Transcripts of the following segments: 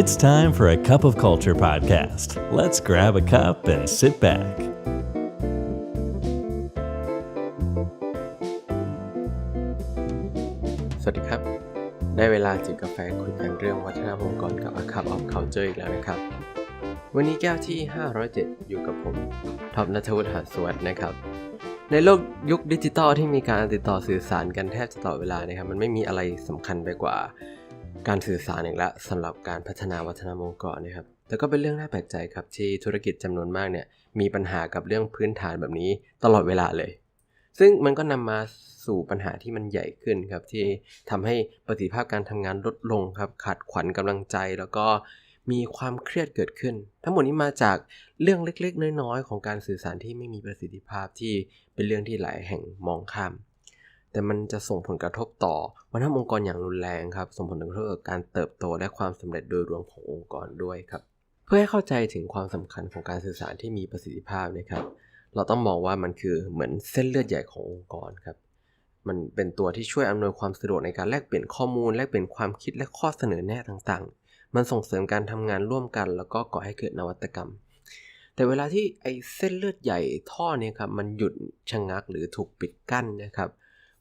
It's time for a Cup of Culture podcast. Let's grab a cup and sit back. สวัสดีครับ ได้เวลาจิบกาแฟคุยกันเรื่องวัฒนธรรมองค์กรกับ A Cup of Culture อีกแล้วนะครับ วันนี้แก้วที่ 507 อยู่กับผมท็อปนัทวุฒิหาสวัสดนะครับ ในโลกยุคดิจิตอลที่มีการติดต่อสื่อสารกันแทบจะตลอดเวลานะครับ มันไม่มีอะไรสำคัญไปกว่า การสื่อสารอีกแล้วสำหรับการพัฒนาวัฒนธรรมองค์กรนะครับ แต่ก็เป็นเรื่องน่าแปลกใจครับที่ธุรกิจจำนวนมากเนี่ยมีปัญหากับเรื่องพื้นฐานแบบนี้ตลอดเวลาเลย ซึ่งมันก็นำมาสู่ปัญหาที่มันใหญ่ขึ้นครับที่ทำให้ประสิทธิภาพการทำงานลดลงครับขาดขวัญกำลังใจแล้วก็มีความเครียดเกิดขึ้น ทั้งหมดนี้มาจากเรื่องเล็กๆ น้อยๆ ของการสื่อสารที่ไม่มีประสิทธิภาพที่เป็นเรื่องที่หลายแห่งมองข้าม แต่มันจะส่งผลกระทบต่อวัฒนธรรมองค์กรอย่างรุนแรงครับ ส่งผลกระทบต่อการเติบโตและความสำเร็จโดยรวมขององค์กรด้วยครับ เพื่อให้เข้าใจถึงความสำคัญของการสื่อสารที่มีประสิทธิภาพนะครับ เราต้องมองว่ามันคือเหมือนเส้นเลือดใหญ่ขององค์กรครับ มันเป็นตัวที่ช่วยอำนวยความสะดวกในการแลกเปลี่ยนข้อมูลแลกเปลี่ยนความคิดและข้อเสนอแนะต่างๆ มันส่งเสริมการทำงานร่วมกัน แล้วก็ก่อให้เกิดนวัตกรรมแต่เวลาที่ไอเส้นเลือดใหญ่ท่อเนี่ยครับมันหยุดชะงักหรือถูกปิดกั้นนะครับ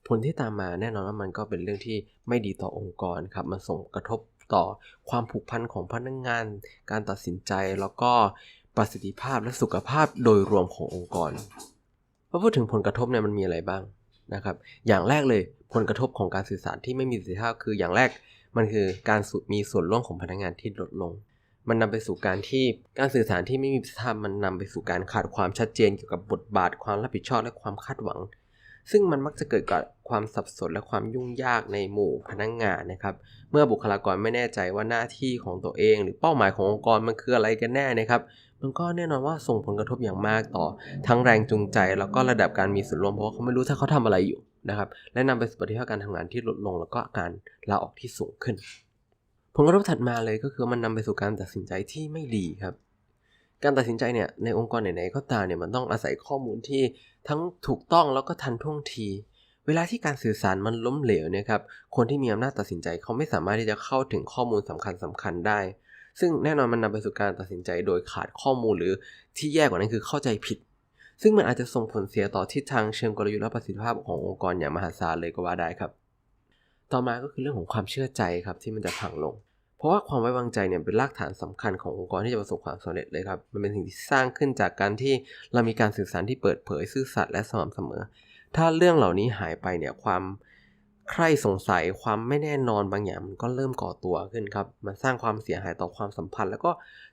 ผลที่ตามมาแน่นอนว่ามันก็เป็นเรื่องที่ไม่ดีต่อองค์กรครับมันส่งกระทบต่อความผูกพันของพนักงงาน การตัดสินใจแล้วก็ประสิทธิภาพและสุขภาพโดยรวมขององค์กรพอพูดถึงผลกระทบเนี่ยมันมีอะไรบ้างนะครับ อย่างแรกเลยผลกระทบของการสื่อสารที่ไม่มีประสิทธิภาพคืออย่างแรกมันคือการมีส่วนร่วมของพนักงานที่ลดลง มันนำไปสู่การที่การสื่อสารที่ไม่มีประสิทธิภาพมันนำไปสู่การขาดความชัดเจนเกี่ยวกับบทบาทความรับผิดชอบและความคาดหวัง ซึ่งมันมักจะเกิดกับความสับสนและความยุ่งยากในหมู่พนักงงานนะครับ เมื่อบุคลากรไม่แน่ใจว่าหน้าที่ของตัวเอง หรือเป้าหมายขององค์กรมันคืออะไรกันแน่นะครับ มันก็แน่นอนว่าส่งผลกระทบอย่างมากต่อ ทั้งแรงจูงใจ แล้วก็ระดับการมีส่วนร่วมเพราะว่าเขาไม่รู้ถ้าเขาทำอะไรอยู่นะครับ และนำไปสู่ประสิทธิภาการทำงานที่ลดลง แล้วก็การลาออกที่สูงขึ้น ผลกระทบถัดมาเลยก็คือมันนำไปสู่การตัดสินใจที่ไม่ดีครับ การตัดสินใจเนี่ยในองค์กรไหนๆก็ตามเนี่ยมันต้องอาศัยข้อมูลที่ทั้งถูกต้องแล้วก็ทันท่วงที เวลาที่การสื่อสารมันล้มเหลวเนี่ยครับคนที่มีอำนาจตัดสินใจเขาไม่สามารถที่จะเข้าถึงข้อมูลสำคัญสำคัญได้ ซึ่งแน่นอนมันนำไปสู่การตัดสินใจโดยขาดข้อมูลหรือที่แย่กว่านั้นคือเข้าใจผิด ซึ่งมันอาจจะส่งผลเสียต่อทิศทางเชิงกลยุทธ์และประสิทธิภาพขององค์กรอย่างมหาศาลเลยก็ว่าได้ครับ ต่อมาก็คือเรื่องของความเชื่อใจครับที่มันจะพังลง เพราะว่าความไว้วางใจเนี่ยเป็นรากฐานสำคัญขององค์กรที่จะประสบความสำเร็จเลยครับ มันเป็นสิ่งที่สร้างขึ้นจากการที่เรามีการสื่อสารที่เปิดเผยซื่อสัตย์และสม่ำเสมอ ถ้าเรื่องเหล่านี้หายไปเนี่ยความใคร่สงสัยความไม่แน่นอนบางอย่างมันก็เริ่มก่อตัวขึ้นครับ มันสร้างความเสียหายต่อความสัมพันธ์ แล้วก็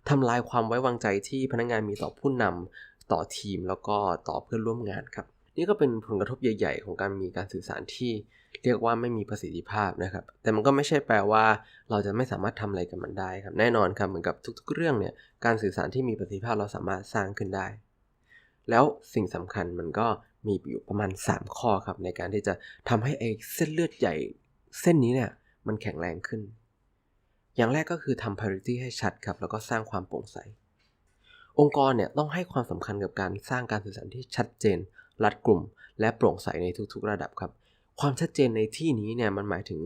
ทำลายความไว้วางใจที่พนักงานมีต่อผู้นำต่อทีมแล้วก็ต่อเพื่อนร่วมงานครับ นี่ก็เป็นผลกระทบใหญ่ ๆ ของการมีการสื่อสารที่เรียกว่าไม่มีประสิทธิภาพนะครับ แต่มันก็ไม่ใช่แปลว่า เราจะไม่สามารถทำอะไรกับมันได้ครับ แน่นอนครับเหมือนกับทุก ๆ เรื่องเนี่ย การสื่อสารที่มีประสิทธิภาพเราสามารถสร้างขึ้นได้ แล้วสิ่งสำคัญมันก็มีอยู่ประมาณ 3 ข้อครับในการที่จะทำให้ไอ้เส้นเลือดใหญ่เส้นนี้เนี่ยมันแข็งแรงขึ้น อย่างแรกก็คือทำ parity ให้ชัดครับ แล้วก็สร้างความโปร่งใส องค์กรเนี่ยต้องให้ความสำคัญกับการสร้างการสื่อสารที่ชัดเจน รัดกลุ่ม และโปร่งใสในทุกๆ ระดับครับ ความชัดเจนในที่นี้เนี่ยมันหมายถึง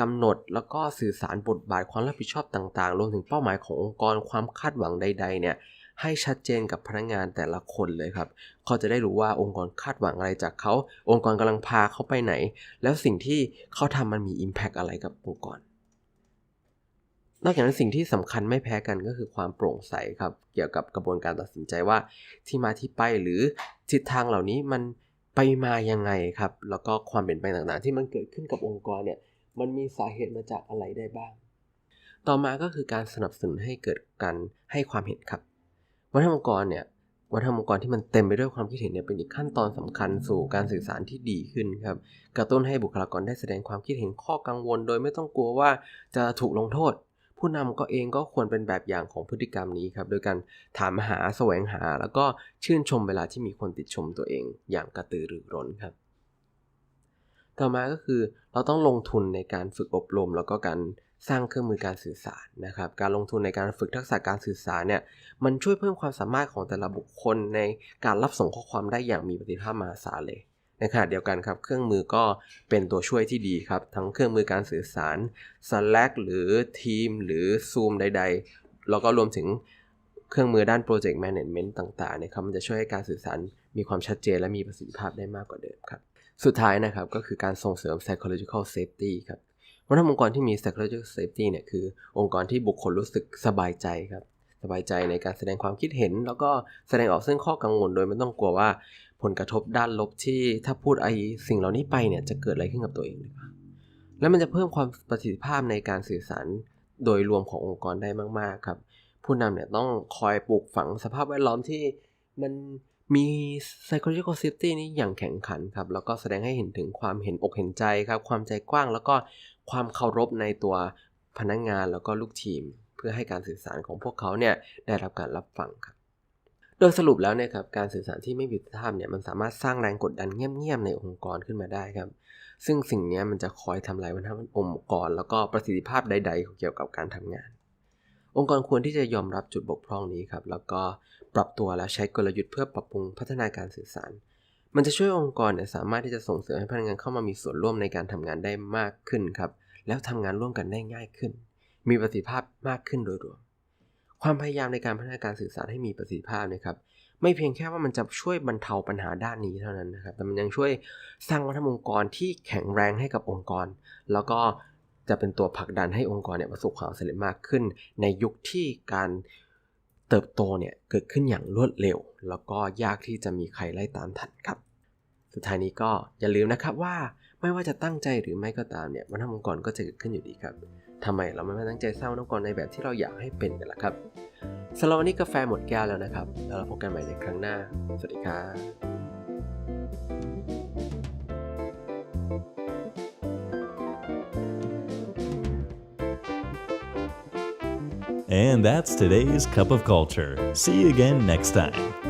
กำหนดแล้วก็สื่อสารบทบาทความรับผิดชอบต่างๆ รวมถึงเป้าหมายขององค์กรความคาดหวังใด ๆ เนี่ยให้ชัดเจนกับพนักงานแต่ละคนเลยครับ เขาจะได้รู้ว่าองค์กรคาดหวังอะไรจากเขา องค์กรกำลังพาเขาไปไหน แล้วสิ่งที่เขาทำมันมี Impact อะไรกับองค์กร นอกจากนั้นสิ่งที่สำคัญไม่แพ้กันก็คือความโปร่งใสครับเกี่ยวกับกระบวนการตัดสินใจว่าที่มาที่ไปหรือทิศทางเหล่านี้มันไปมายังไงครับ แล้วก็ความเปลี่ยนแปลงต่างๆ ที่มันเกิดขึ้นกับองค์กรเนี่ยมันมีสาเหตุมาจากอะไรได้บ้าง ต่อมาก็คือการสนับสนุนให้เกิดการให้ความเห็นครับ วัฒนธรรมองค์กรเนี่ยวัฒนธรรมองค์กรที่มันเต็มไปด้วยความคิดเห็นเนี่ยเป็นอีกขั้นตอนสำคัญสู่การสื่อสารที่ดีขึ้นครับ กระตุ้นให้บุคลากรได้แสดงความคิดเห็นข้อกังวล โดยไม่ต้องกลัวว่าจะถูกลงโทษ ผู้นำก็เองก็ควรเป็นแบบอย่างของพฤติกรรมนี้ครับ โดยการถามหาแสวงหา แล้วก็ชื่นชมเวลาที่มีคนติดชมตัวเองอย่างกระตือรือร้นครับ ต่อมาก็คือเราต้องลงทุนในการฝึกอบรม แล้วก็การสร้างเครื่องมือการสื่อสารนะครับ การลงทุนในการฝึกทักษะการสื่อสารเนี่ย มันช่วยเพิ่มความสามารถของแต่ละบุคคลในการรับส่งข้อความได้อย่างมีประสิทธิภาพมหาศาลเลย ในขณะเดียวกันครับ เครื่องมือก็เป็นตัวช่วยที่ดีครับ ทั้งเครื่องมือการสื่อสาร Slack หรือทีมหรือ Zoom ใด ๆ แล้วก็รวมถึงเครื่องมือด้าน Project Management ต่างๆนี่ยครับมันจะช่วยให้การสื่อสารมีความชัดเจนและมีประสิทธิภาพได้มากกว่าเดิมครับ สุดท้ายนะครับก็คือการส่งเสริม psychological safety ครับวัฒนธรรมองค์กรที่มี psychological safety เนี่ยคือองค์กรที่บุคคลรู้สึกสบายใจครับสบายใจในการแสดงความคิดเห็น แล้วก็แสดงออกซึ่งข้อกังวลโดยไม่ต้องกลัวว่า ผลกระทบด้านลบที่ถ้าพูดไอสิ่งเหล่านี้ไปเนี่ยจะเกิดอะไรขึ้นกับตัวเองหรือเปล่าและมันจะเพิ่มความประสิทธิภาพในการสื่อสารโดยรวมขององค์กรได้มาก ๆ ครับ ผู้นำเนี่ยต้องคอยปลูกฝังสภาพแวดล้อมที่มันมี psychological safety นี้อย่างแข็งขันครับ แล้วก็แสดงให้เห็นถึงความเห็นอกเห็นใจครับ ความใจกว้าง แล้วก็ความเคารพในตัวพนักงานแล้วก็ลูกทีม เพื่อให้การสื่อสารของพวกเขาเนี่ยได้รับการรับฟังครับ ดยสรุปแล้วเนี่ยครับการสื่อสารที่ไม่มีประสิธิภาพเนี่ยมันสามารถสร้างแรงกดดันเงียบๆในองค์กรขึ้นมาได้ครับ ซึ่งสิ่งนี้มันจะคอยทำลายวัฒนธรรมองค์กร แล้วก็ประสิทธิภาพใดๆเกี่ยวกับการทำงาน องค์กรควรที่จะยอมรับจุดบกพร่องนี้ครับแล้วก็ปรับตัวและใช้กลยุทธ์เพื่อปรับปรุงพัฒนาการสื่อสาร มันจะช่วยองค์กรเนี่ยสามารถที่จะส่งเสริมให้พนักงานเข้ามามีส่วนร่วมในการทำงานได้มากขึ้นครับแล้วทำงานร่วมกันได้ง่ายขึ้น มีประสิทธิภาพมากขึ้นโดยรวม ความพยายามในการพัฒนาการสื่อสารให้มีประสิทธิภาพนะครับไม่เพียงแค่ว่ามันจะช่วยบรรเทาปัญหาด้านนี้เท่านั้นนะครับ แต่มันยังช่วยสร้างวัฒนธรรมองค์กรที่แข็งแรงให้กับองค์กร แล้วก็จะเป็นตัวผลักดันให้องค์กรเนี่ยประสบความสำเร็จมากขึ้น ในยุคที่การเติบโตเนี่ยเกิดขึ้นอย่างรวดเร็ว แล้วก็ยากที่จะมีใครไล่ตามทันครับ สุดท้ายนี้ก็อย่าลืมนะครับว่าไม่ว่าจะตั้งใจหรือไม่ก็ตามเนี่ยวัฒนธรรมองค์กรก็จะเกิดขึ้นอยู่ดีครับ ทำไมเราไม่มาตั้งใจสร้างองค์กรในแบบที่เราอยากให้เป็นกันล่ะครับสำหรับวันนี้กาแฟหมดแก้วแล้วนะครับ แล้วเราพบกันใหม่ในครั้งหน้า สวัสดีครับ And that's today's Cup of Culture. See you again next time.